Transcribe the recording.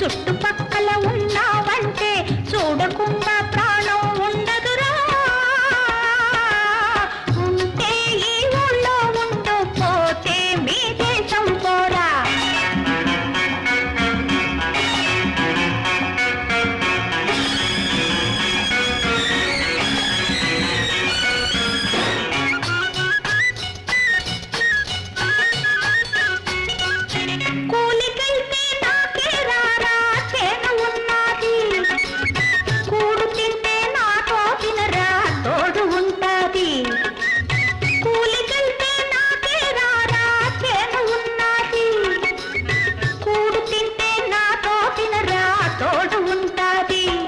சுட்டும்